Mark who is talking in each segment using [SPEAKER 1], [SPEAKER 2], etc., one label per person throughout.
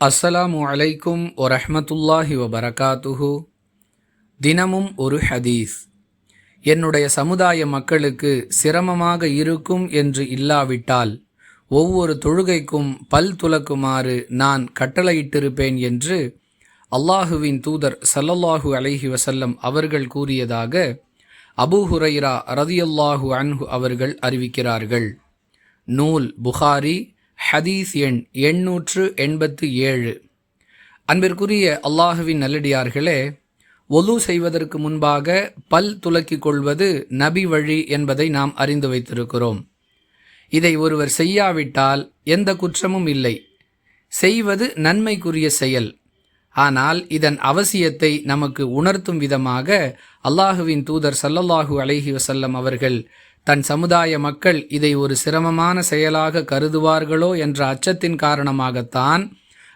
[SPEAKER 1] அஸ்ஸலாமு அலைக்கும் ஒரஹமத்துல்லாஹி வபரகாத்துஹு. தினமும் ஒரு ஹதீஸ். என்னுடைய சமுதாய மக்களுக்கு சிரமமாக இருக்கும் என்று இல்லாவிட்டால் ஒவ்வொரு தொழுகைக்கும் பல் துலக்குமாறு நான் கட்டளையிட்டிருப்பேன் என்று அல்லாஹுவின் தூதர் சல்லல்லாஹு அலைஹி வசல்லம் அவர்கள் கூறியதாக அபூ ஹுரைரா ரதியல்லாஹு அன்ஹு அவர்கள் அறிவிக்கிறார்கள். நூல் புகாரி ஹதீஸ் எண் எண்ணூற்று எண்பத்து ஏழு. அன்பிற்குரிய அல்லாஹுவின் நல்லடியார்களே ஒலு செய்வதற்கு முன்பாக பல் துலக்கிக் கொள்வது நபி வழி என்பதை நாம் அறிந்து வைத்திருக்கிறோம். இதை ஒருவர் செய்யாவிட்டால் எந்த குற்றமும் இல்லை. செய்வது நன்மைக்குரிய செயல். ஆனால் இதன் அவசியத்தை நமக்கு உணர்த்தும் விதமாக அல்லாஹுவின் தூதர் சல்லல்லாஹு அலஹி வசல்லம் அவர்கள் தன் சமுதாய மக்கள் இதை ஒரு சிரமமான செயலாக கருதுவார்களோ என்ற அச்சத்தின் காரணமாகத்தான்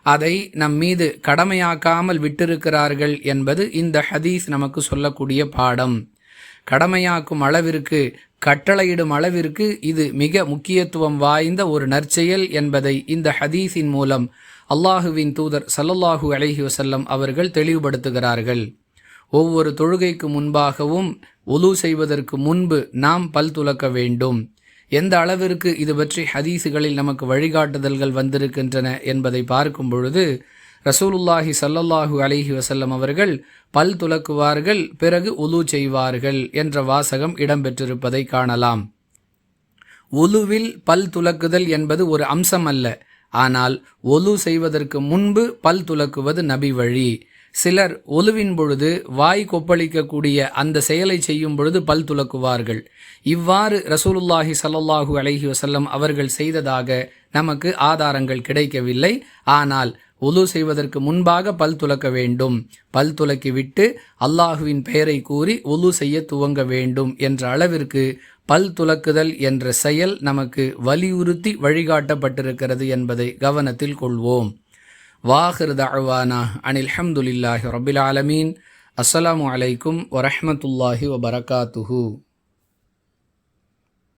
[SPEAKER 1] அதை நம் மீது கடமையாக்காமல் விட்டிருக்கிறார்கள் என்பது இந்த ஹதீஸ் நமக்கு சொல்லக்கூடிய பாடம். கடமையாக்கும் அளவிற்கு கட்டளையிடும் அளவிற்கு இது மிக முக்கியத்துவம் வாய்ந்த ஒரு நற்செயல் என்பதை இந்த ஹதீஸின் மூலம் அல்லாஹுவின் தூதர் சல்லல்லாஹூ அலஹி வசல்லம் அவர்கள் தெளிவுபடுத்துகிறார்கள். ஒவ்வொரு தொழுகைக்கு முன்பாகவும் ஒலு செய்வதற்கு முன்பு நாம் பல் துலக்க வேண்டும். எந்த அளவிற்கு இது பற்றி ஹதீஸுகளில் நமக்கு வழிகாட்டுதல்கள் வந்திருக்கின்றன என்பதை பார்க்கும் பொழுது ரசூலுல்லாஹி சல்லல்லாஹு அலிஹி வசல்லம் அவர்கள் பல் துலக்குவார்கள் பிறகு உலு செய்வார்கள் என்ற வாசகம் இடம்பெற்றிருப்பதை காணலாம். உலுவில் பல் துலக்குதல் என்பது ஒரு அம்சம் அல்ல. ஆனால் ஒலு செய்வதற்கு முன்பு பல் துலக்குவது நபி வழி. சிலர் ஒலுவின் பொழுது வாய் கொப்பளிக்கக்கூடிய அந்த செயலை செய்யும் பொழுது பல் துலக்குவார்கள். இவ்வாறு ரசூலுல்லாஹி சல்லாஹூ அலஹி வசல்லம் அவர்கள் செய்ததாக நமக்கு ஆதாரங்கள் கிடைக்கவில்லை. ஆனால் ஒலு செய்வதற்கு முன்பாக பல் துலக்க வேண்டும். பல் துலக்கிவிட்டு அல்லாஹுவின் பெயரை கூறி ஒலு செய்ய துவங்க வேண்டும் என்ற அளவிற்கு பல் துலக்குதல் என்ற செயல் நமக்கு வலியுறுத்தி வழிகாட்டப்பட்டிருக்கிறது என்பதை கவனத்தில் கொள்வோம். வாஹிர் தஅவானா அனில் ஹம்துலில்லாஹி ரபில் ஆலமீன் அஸ்ஸலாமு அலைக்கும் வரஹமத்துல்லாஹி வபரகாத்துஹூ